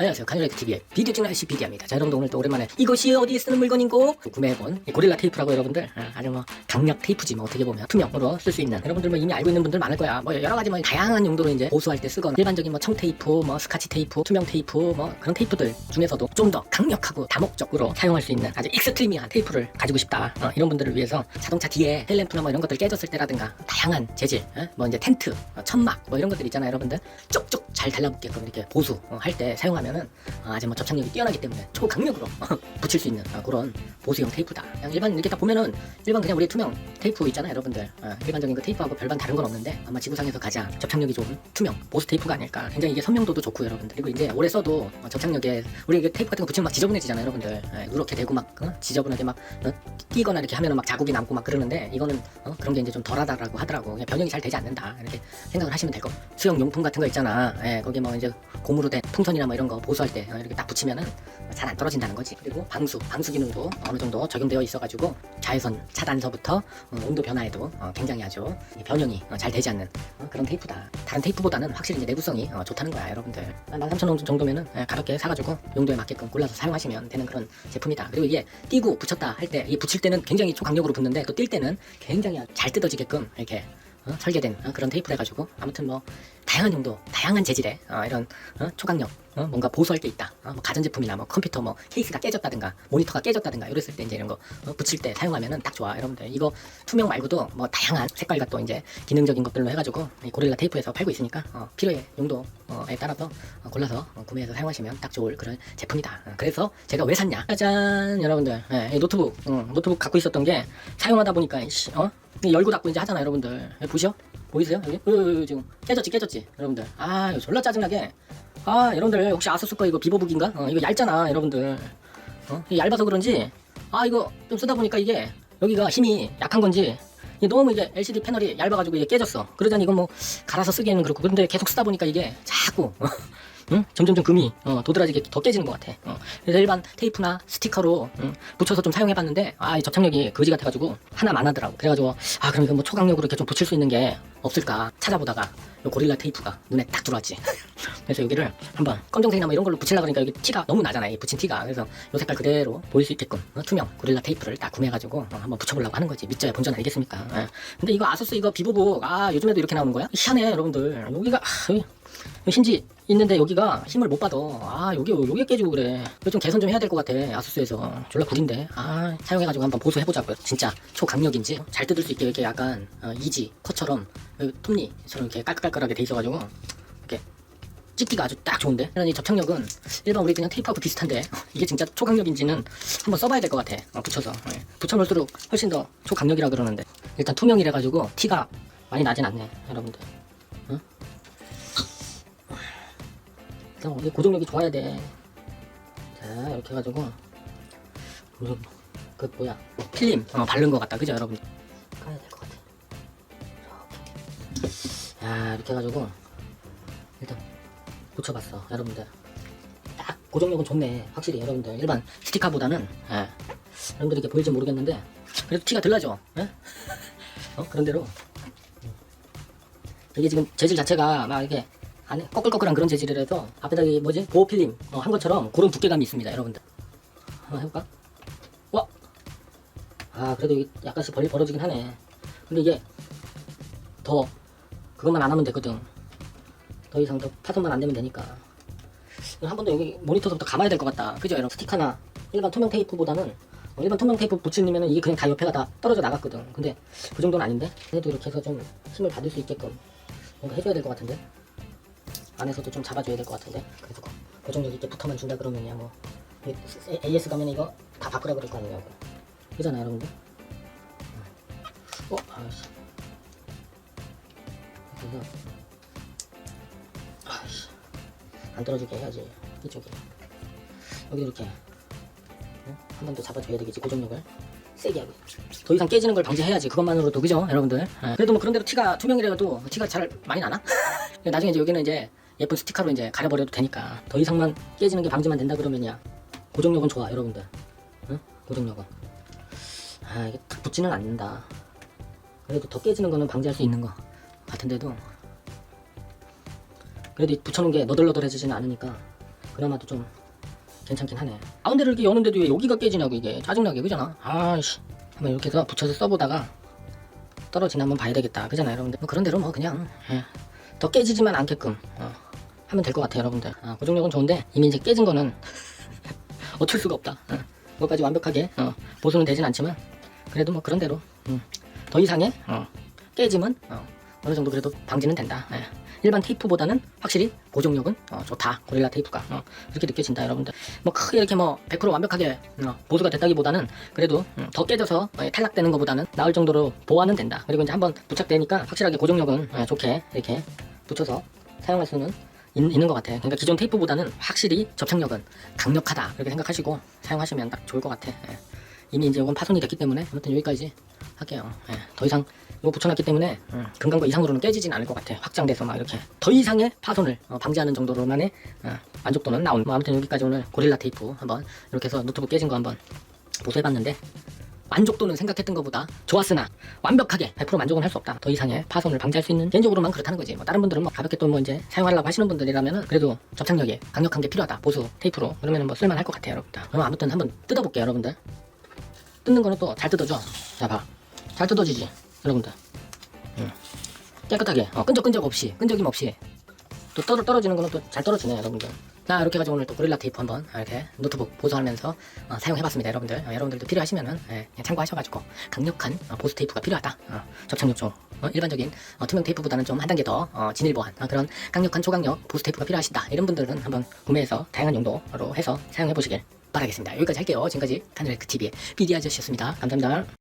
안녕하세요. 카니라이트 TV의 비디오 찍는 아저씨 비디입니다. 자, 여러분들 오늘 또 오랜만에 이것이 어디에 쓰는 물건인고 구매해본 이 고릴라 테이프라고 여러분들 아, 아주 뭐 강력 테이프지 뭐 어떻게 보면 투명으로 쓸 수 있는 여러분들 뭐 이미 알고 있는 분들 많을 거야. 뭐 여러 가지 뭐 다양한 용도로 이제 보수할 때 쓰거나 일반적인 뭐 청테이프, 뭐 스카치 테이프, 투명 테이프 뭐 그런 테이프들 중에서도 좀 더 강력하고 다목적으로 사용할 수 있는 아주 익스트리미한 테이프를 가지고 싶다. 어, 이런 분들을 위해서 자동차 뒤에 헬램프나 뭐 이런 것들 깨졌을 때라든가 다양한 재질, 어? 뭐 이제 텐트, 어, 천막 뭐 이런 것들 있잖아요, 여러분들 쪽쪽 잘 달라붙게끔 이렇게 보수 어, 할때 사용하면은 어, 아주 뭐 접착력이 뛰어나기 때문에 초강력으로 붙일 수 있는 어, 그런 보수용 테이프다. 그냥 일반 이렇게 딱 보면은 일반 그냥 우리 투명 테이프 있잖아요, 여러분들. 어, 일반적인 그 테이프하고 별반 다른 건 없는데 아마 지구상에서 가장 접착력이 좋은 투명 보수 테이프가 아닐까. 굉장히 이게 선명도도 좋고 여러분들. 그리고 이제 오래 써도 어, 접착력에 우리 이게 테이프 같은 거 붙이면 막 지저분해지잖아요, 여러분들. 예, 누렇게 되고 막 어? 지저분하게 막 어, 띄거나 이렇게 하면은 막 자국이 남고 막 그러는데 이거는 어? 그런 게 이제 좀 덜하다라고 하더라고. 그냥 변형이 잘 되지 않는다 이렇게 생각을 하시면 될 거. 수영 용품 같은 거 있잖아. 예, 거기 뭐 이제 고무로 된 풍선이나 뭐 이런 거 보수할 때 어, 이렇게 딱 붙이면은 잘 안 떨어진다는 거지. 그리고 방수, 방수 기능도 어느 정도 적용되어 있어가지고 자외선 차단서부터 어, 온도 변화에도 어, 굉장히 아주 이 변형이 어, 잘 되지 않는 어, 그런 테이프다. 다른 테이프보다는 확실히 이제 내구성이 어, 좋다는 거야, 여러분들. 13,000원 정도면은 예, 가볍게 사가지고 용도에 맞게끔 골라서 사용하시면 되는 그런 제품이다. 그리고 이게 띄고 붙였다 할 때, 이 붙일 때는 굉장히 초강력으로 붙는데 또 뛸 때는 굉장히 잘 뜯어지게끔 이렇게 어, 설계된 어, 그런 테이프를 해가지고 아무튼 뭐 다양한 용도, 다양한 재질의 어, 이런 어, 초강력 어, 뭔가 보수할 게 있다. 어, 뭐 가전제품이나 뭐 컴퓨터 뭐 케이스가 깨졌다든가 모니터가 깨졌다든가 이랬을 때 이제 이런 거 어, 붙일 때 사용하면은 딱 좋아, 여러분들. 이거 투명 말고도 뭐 다양한 색깔과 또 이제 기능적인 것들로 해가지고 이 고릴라 테이프에서 팔고 있으니까 어, 필요의 용도에 따라서 어, 골라서 어, 구매해서 사용하시면 딱 좋을 그런 제품이다. 어, 그래서 제가 왜 샀냐? 짜잔, 여러분들. 예, 이 노트북, 어, 노트북 갖고 있었던 게 사용하다 보니까 어? 이 열고 닫고 이제 하잖아, 여러분들. 예, 보시오? 보이세요? 여기? 으, 으, 으, 지금 깨졌지, 깨졌지, 여러분들. 아, 이거 졸라 짜증나게. 아, 여러분들 혹시 아수스 거 이거 비보북인가? 어, 이거 얇잖아, 여러분들. 어? 이게 얇아서 그런지 아 이거 좀 쓰다 보니까 이게 여기가 힘이 약한 건지 이게 너무 이게 LCD 패널이 얇아가지고 이게 깨졌어. 그러자니 이거 뭐 갈아서 쓰기에는 그렇고 그런데 계속 쓰다 보니까 이게 자꾸 응? 점점점 금이 어, 도드라지게 더 깨지는 것 같아. 어. 그래서 일반 테이프나 스티커로 응, 붙여서 좀 사용해봤는데 아, 이 접착력이 거지 같아가지고 하나 만 하더라고. 그래가지고 아 그럼 이거 뭐 초강력으로 이렇게 좀 붙일 수 있는 게 없을까 찾아보다가 요 고릴라 테이프가 눈에 딱 들어왔지. 그래서 여기를 한번 검정색이나 뭐 이런 걸로 붙이려 그러니까 여기 티가 너무 나잖아. 이 붙인 티가. 그래서 요 색깔 그대로 보일 수 있게끔 어, 투명 고릴라 테이프를 딱 구매해가지고 어, 한번 붙여보려고 하는 거지. 믿져야 본전 아니겠습니까? 예. 근데 이거 아수스 이거 비보복 아 요즘에도 이렇게 나오는 거야? 희한해 여러분들. 여기가 아, 여기 힌지 있는데 여기가 힘을 못 받아. 아, 여기, 여기 깨지고 그래. 이거 좀 개선 좀 해야 될 것 같아. 아수스에서. 졸라 구린데. 아, 사용해가지고 한번 보수해보자고요. 진짜 초강력인지 잘 뜯을 수 있게 이렇게 약간 어, 이지, 컷처럼 여기 톱니처럼 이렇게 깔깔깔깔하게 돼 있어가지고 이렇게 찍기가 아주 딱 좋은데. 이 접착력은 일반 우리 그냥 테이프하고 비슷한데 이게 진짜 초강력인지는 한번 써봐야 될 것 같아. 어, 붙여서. 예. 붙여놓을수록 훨씬 더 초강력이라 그러는데 일단 투명이라가지고 티가 많이 나진 않네, 여러분들. 일단 우리 고정력이 좋아야 돼. 자, 이렇게 해가지고 무슨 그 뭐야 필름 어, 바른 것 같다, 그죠, 여러분? 까야 될 것 같아. 이렇게. 야, 이렇게 해가지고 일단 붙여봤어, 여러분들. 딱 고정력은 좋네, 확실히 여러분들. 일반 스티커보다는 예. 여러분들 이렇게 보일지 모르겠는데 그래도 티가 덜 나죠, 예? 어, 그런 대로 이게 지금 재질 자체가 막 이렇게 안에 꺼끌꺼끌한 그런 재질이라서 앞에다 이 뭐지? 보호 필름 어, 한 것처럼 그런 두께감이 있습니다 여러분들. 한번 해볼까? 와! 아 그래도 약간씩 벌리 벌어지긴 하네. 근데 이게 더 그것만 안 하면 되거든. 더 이상 더 파손만 안 되면 되니까. 한 번 더 여기 모니터부터 감아야 될 것 같다. 그죠 여러분? 스티커나. 일반 투명 테이프보다는 어, 일반 투명 테이프 붙이면 이게 그냥 다 옆에가 다 떨어져 나갔거든. 근데 그 정도는 아닌데? 그래도 이렇게 해서 좀 힘을 받을 수 있게끔 뭔가 해줘야 될 것 같은데 안에서도 좀 잡아줘야 될 것 같은데. 그래서 고- 고정력 있게 붙어만 준다 그러면야 뭐. 이- A- AS 가면 이거 다 바꾸라 그럴 거 아니냐고. 그잖아 여러분들. 어 아이씨. 그래서 아이씨. 안 떨어지게 해야지 이쪽에 여기 이렇게 한 번 더 잡아줘야 되겠지 고정력을. 세게 하고. 더 이상 깨지는 걸 방지해야지 그것만으로도 그죠 여러분들? 예. 그래도 뭐 그런 대로 티가 투명이라도 티가 잘 많이 나나? 나중에 이제 여기는 이제 예쁜 스티커로 이제 가려버려도 되니까. 더 이상만 깨지는 게 방지만 된다 그러면야. 고정력은 좋아 여러분들. 응? 고정력은. 아 이게 탁 붙지는 않는다. 그래도 더 깨지는 거는 방지할 수 있는 거 같은데도. 그래도 이 붙여놓은 게 너덜너덜해지지는 않으니까 그나마도 좀 괜찮긴 하네. 가운데를 이렇게 여는데도 왜 여기가 깨지냐고 이게. 짜증나게 그잖아. 아씨. 한번 이렇게 해서 붙여서 써보다가 떨어지나 한번 봐야 되겠다. 그잖아요 여러분들. 뭐 그런 대로 뭐 그냥 예. 더 깨지지만 않게끔. 어, 하면 될 것 같아요 여러분들. 아, 고정력은 좋은데 이미 이제 깨진 거는 어쩔 수가 없다. 어. 그것까지 완벽하게 어, 보수는 되진 않지만 그래도 뭐 그런 대로 음, 더 이상의 어, 깨짐은 어, 어느 정도 그래도 방지는 된다. 예. 일반 테이프보다는 확실히 고정력은 어, 좋다. 고릴라 테이프가 어, 그렇게 느껴진다, 여러분들. 뭐 크게 이렇게 뭐 100% 완벽하게 어, 보수가 됐다기보다는 그래도 음, 더 깨져서 어, 탈락되는 것보다는 나을 정도로 보완은 된다. 그리고 이제 한번 부착되니까 확실하게 고정력은 어, 좋게 이렇게 붙여서 사용할 수는 있, 있는 것 같아. 그러니까 기존 테이프보다는 확실히 접착력은 강력하다. 그렇게 생각하시고 사용하시면 딱 좋을 것 같아. 예. 이미 이제 이건 파손이 됐기 때문에 아무튼 여기까지 할게요. 예. 더 이상 이거 붙여놨기 때문에 음, 금강거 이상으로는 깨지진 않을 것 같아. 확장돼서 막 이렇게 더 이상의 파손을 어, 방지하는 정도로만의 어, 만족도는 나온. 뭐 아무튼 여기까지 오늘 고릴라 테이프 한번 이렇게 해서 노트북 깨진 거 한번 보수해봤는데 만족도는 생각했던 것보다 좋았으나 완벽하게 100% 만족은 할 수 없다. 더 이상의 파손을 방지할 수 있는 개인적으로만 그렇다는 거지. 뭐 다른 분들은 뭐 가볍게 또 뭐 이제 사용하려고 하시는 분들이라면은 그래도 접착력이 강력한 게 필요하다. 보수 테이프로 그러면은 뭐 쓸만할 것 같아요, 여러분들. 그럼 아무튼 한번 뜯어볼게요, 여러분들. 뜯는 거는 또 잘 뜯어져. 자 봐, 잘 뜯어지지, 여러분들. 음. 깨끗하게, 어, 끈적끈적 없이, 끈적임 없이 또 떨어, 떨어지는 거는 또 잘 떨어지네, 여러분들. 자, 이렇게 해가지고 오늘 또 고릴라 테이프 한번 이렇게 노트북 보수하면서 어, 사용해봤습니다, 여러분들. 어, 여러분들도 필요하시면은 예, 참고하셔가지고 강력한 어, 보수 테이프가 필요하다. 어, 접착력 좀 어, 일반적인 어, 투명 테이프보다는 좀 한 단계 더 어, 진일보한 어, 그런 강력한 초강력 보수 테이프가 필요하시다. 이런 분들은 한번 구매해서 다양한 용도로 해서 사용해 보시길 바라겠습니다. 여기까지 할게요. 지금까지 카네레크 TV의 PD 아저씨였습니다. 감사합니다.